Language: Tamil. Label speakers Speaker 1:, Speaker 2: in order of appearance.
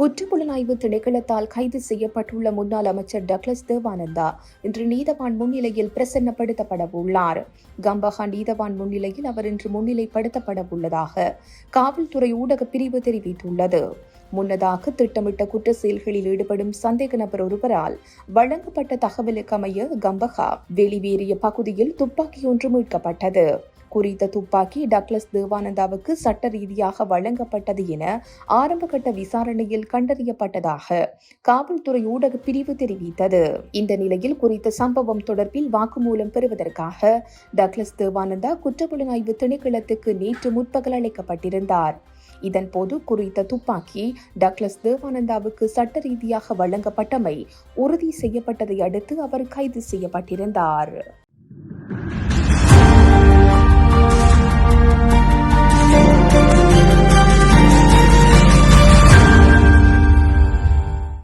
Speaker 1: குற்றப்புலனாய்வு திணைக்களத்தால் கைது செய்யப்பட்டுள்ள முன்னாள் அமைச்சர் டக்ளஸ் தேவானந்தா இன்று நீதவான் முன்னிலையில் பிரசன்னப்படுத்தப்பட உள்ளார் கம்பஹா நீதவான் முன்னிலையில் அவர் இன்று முன்னிலைப்படுத்தப்பட உள்ளதாக காவல்துறை ஊடக பிரிவு தெரிவித்துள்ளது. முன்னதாக திட்டமிட்ட குற்ற செயல்களில் ஈடுபடும் சந்தேக நபர் ஒருவரால் வழங்கப்பட்ட தகவலுக்கமைய கம்பஹா வெளிவேறிய பகுதியில் துப்பாக்கியொன்று மீட்கப்பட்டது. குறித்த துப்பாக்கி டக்ளஸ் தேவானந்தாவுக்கு சட்ட ரீதியாக வழங்கப்பட்டது என ஆரம்பகட்ட விசாரணையில் கண்டறியப்பட்டதாக காவல்துறை ஊடக பிரிவு தெரிவித்தது. இந்த நிலையில் குறித்த சம்பவம் தொடர்பில் வாக்குமூலம் பெறுவதற்காக டக்ளஸ் தேவானந்தா குற்றப்புலனாய்வு திணைக்களத்துக்கு நேற்று முற்பகல் அழைக்கப்பட்டிருந்தார். இதன்போது குறித்த துப்பாக்கி டக்ளஸ் தேவானந்தாவுக்கு சட்ட ரீதியாக வழங்கப்பட்டமை உறுதி செய்யப்பட்டதை அடுத்து அவர் கைது செய்யப்பட்டிருந்தார்.